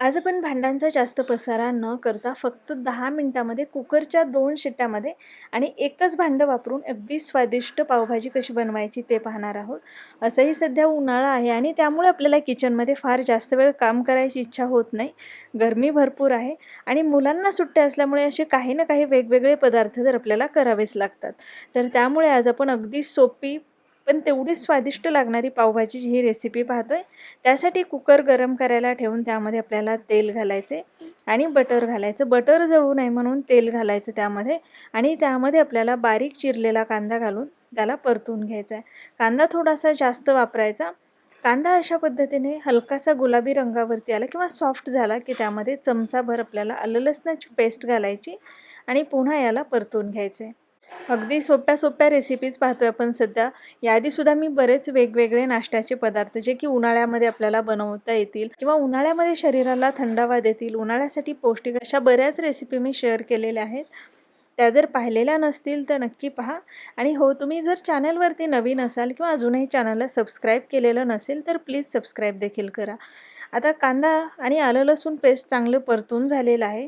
आज आपण भांड्यांचा जास्त पसारा न करता फक्त दहा मिनटामध्ये कुकरच्या दोन शिट्ट्यामध्ये आणि एकच भांडं वापरून अगदी स्वादिष्ट पावभाजी कशी बनवायची ते पाहणार आहोत. असंही सध्या उन्हाळा आहे आणि त्यामुळे आपल्याला किचनमध्ये फार जास्त वेळ काम करायची इच्छा होत नाही. गरमी भरपूर आहे आणि मुलांना सुट्ट्या असल्यामुळे असे काही ना काही वेगवेगळे पदार्थ तर आपल्याला करावेच लागतात. तर त्यामुळे आज आपण अगदी सोपी पण तेवढी स्वादिष्ट लागणारी पावभाजीची ही रेसिपी पाहतो आहे त्यासाठी कुकर गरम करायला ठेवून त्यामध्ये आपल्याला तेल घालायचे आणि बटर घालायचं. बटर जळू नये म्हणून तेल घालायचं त्यामध्ये आणि त्यामध्ये आपल्याला बारीक चिरलेला कांदा घालून त्याला परतून घ्यायचा आहे. कांदा थोडासा जास्त वापरायचा. कांदा अशा पद्धतीने हलकासा गुलाबी रंगावरती आला किंवा सॉफ्ट झाला की त्यामध्ये चमचाभर आपल्याला आलं लसणाची पेस्ट घालायची आणि पुन्हा याला परतून घ्यायचे. आहे अगदी सोप्या सोप्या रेसिपीज पाहतो आहे आपण सध्या. याआधीसुद्धा मी बरेच वेगवेगळे नाश्त्याचे पदार्थ जे की उन्हाळ्यामध्ये आपल्याला बनवता येतील किंवा उन्हाळ्यामध्ये शरीराला थंडावा देतील उन्हाळ्यासाठी पौष्टिक अशा बऱ्याच रेसिपी मी शेअर केलेल्या आहेत. त्या जर पाहिलेल्या नसतील तर नक्की पहा. आणि हो तुम्ही जर चॅनलवरती नवीन असाल किंवा अजूनही चॅनलला सबस्क्राईब केलेलं नसेल तर प्लीज सबस्क्राईब देखील करा. आता कांदा आणि आलं लसूण पेस्ट चांगलं परतून झालेलं आहे.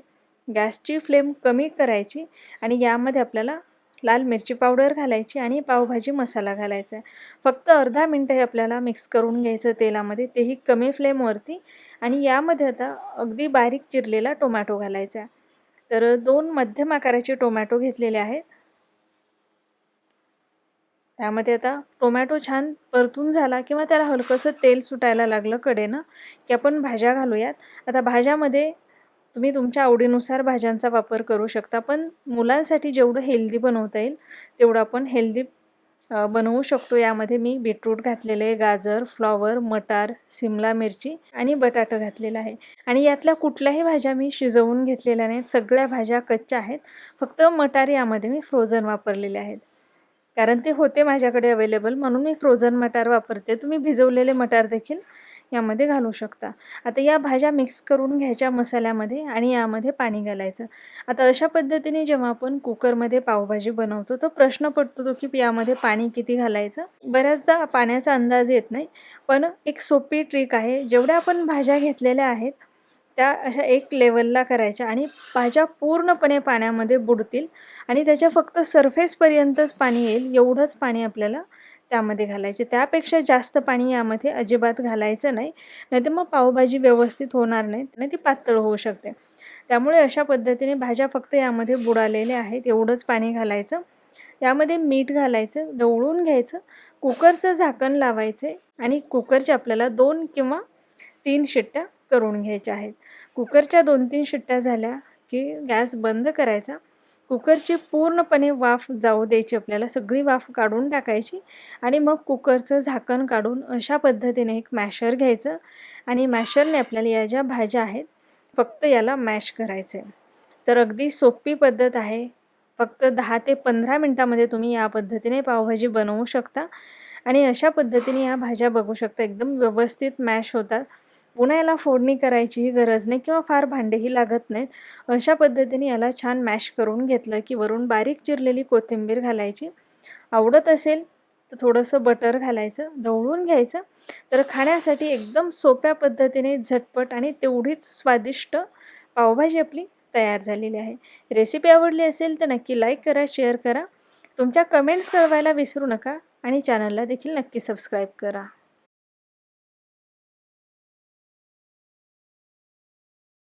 गॅसची फ्लेम कमी करायची आणि यामध्ये आपल्याला लाल मिरची पावडर घालायची आणि पावभाजी मसाला घालायचा फक्त अर्धा मिनटं हे आपल्याला मिक्स करून घ्यायचं तेलामध्ये तेही कमी फ्लेमवरती. आणि यामध्ये आता अगदी बारीक चिरलेला टोमॅटो घालायचा तर दोन मध्यम आकाराचे टोमॅटो घेतलेले आहेत. त्यामध्ये आता टोमॅटो छान परतून झाला किंवा त्याला हलकंसं तेल सुटायला लागलं कडेनं की आपण भाज्या घालूयात. आता भाज्यामध्ये तुम्ही तुमच्या आवडीनुसार भाज्यांचा वापर करू शकता पण मुलांसाठी जेवढं हेल्दी बनवता येईल तेवढं आपण हेल्दी बनवू शकतो. यामध्ये मी बीटरूट घातलेले गाजर फ्लॉवर मटार सिमला मिरची आणि बटाटा घातलेला आहे. आणि यातल्या कुठल्याही भाज्या मी शिजवून घेतलेल्या नाहीत. सगळ्या भाज्या कच्च्या आहेत. फक्त मटार यामध्ये मी फ्रोझन वापरलेले आहेत. कारण ते होते माझ्याकडे अवेलेबल म्हणून मी फ्रोझन मटार वापरते. तुम्ही भिजवलेले मटार देखील यामध्ये घालू शकता. आता या भाज्या मिक्स करून घ्यायच्या मसाल्यामध्ये आणि यामध्ये पाणी घालायचं. आता अशा पद्धतीने जेव्हा आपण कुकरमध्ये पावभाजी बनवतो तर प्रश्न पडतो तो की यामध्ये पाणी किती घालायचं? बऱ्याचदा पाण्याचा अंदाज येत नाही पण एक सोपी ट्रिक आहे. जेवढ्या आपण भाज्या घेतलेल्या आहेत त्या अशा एक लेवलला करायच्या आणि भाज्या पूर्णपणे पाण्यामध्ये बुडतील आणि त्याच्या फक्त सरफेसपर्यंतच पाणी येईल एवढंच पाणी आपल्याला त्यामध्ये घालायचे. त्यापेक्षा जास्त पाणी यामध्ये अजिबात घालायचं नाही. नाही तर मग पावभाजी व्यवस्थित होणार नाही नाही ती पातळ होऊ शकते. त्यामुळे अशा पद्धतीने भाज्या फक्त यामध्ये बुडालेल्या आहेत एवढंच पाणी घालायचं. यामध्ये मीठ घालायचं ढवळून घ्यायचं कुकरचं झाकण लावायचे आणि कुकरच्या आपल्याला दोन किंवा तीन शिट्ट्या करून घ्यायच्या आहेत. कुकरच्या दोन तीन शिट्ट्या झाल्या की गॅस बंद करायचा. कुकरची पूर्णपणे वाफ जाऊ द्यायची आपल्याला. सगळी वाफ काढून टाकायची आणि मग कुकरचं झाकण काढून अशा पद्धतीने एक मॅशर घ्यायचं आणि मॅशरने आपल्याला या ज्या भाज्या आहेत फक्त याला मॅश करायचं आहे. तर अगदी सोपी पद्धत आहे. फक्त दहा ते पंधरा मिनटामध्ये तुम्ही या पद्धतीने पावभाजी बनवू शकता आणि अशा पद्धतीने या भाज्या बघू शकता. एकदम व्यवस्थित मॅश होतात. पुन्हा याला फोडणी करायचीही गरज नाही किंवा फार भांडेही लागत नाहीत. अशा पद्धतीने याला छान मॅश करून घेतलं की वरून बारीक चिरलेली कोथिंबीर घालायची. आवडत असेल तर थोडंसं बटर घालायचं ढवळून घ्यायचं. तर खाण्यासाठी एकदम सोप्या पद्धतीने झटपट आणि तेवढीच स्वादिष्ट पावभाजी आपली तयार झालेली आहे. रेसिपी आवडली असेल तर नक्की लाईक करा शेअर करा. तुमच्या कमेंट्स कळवायला विसरू नका आणि चॅनलला देखील नक्की सबस्क्राईब करा.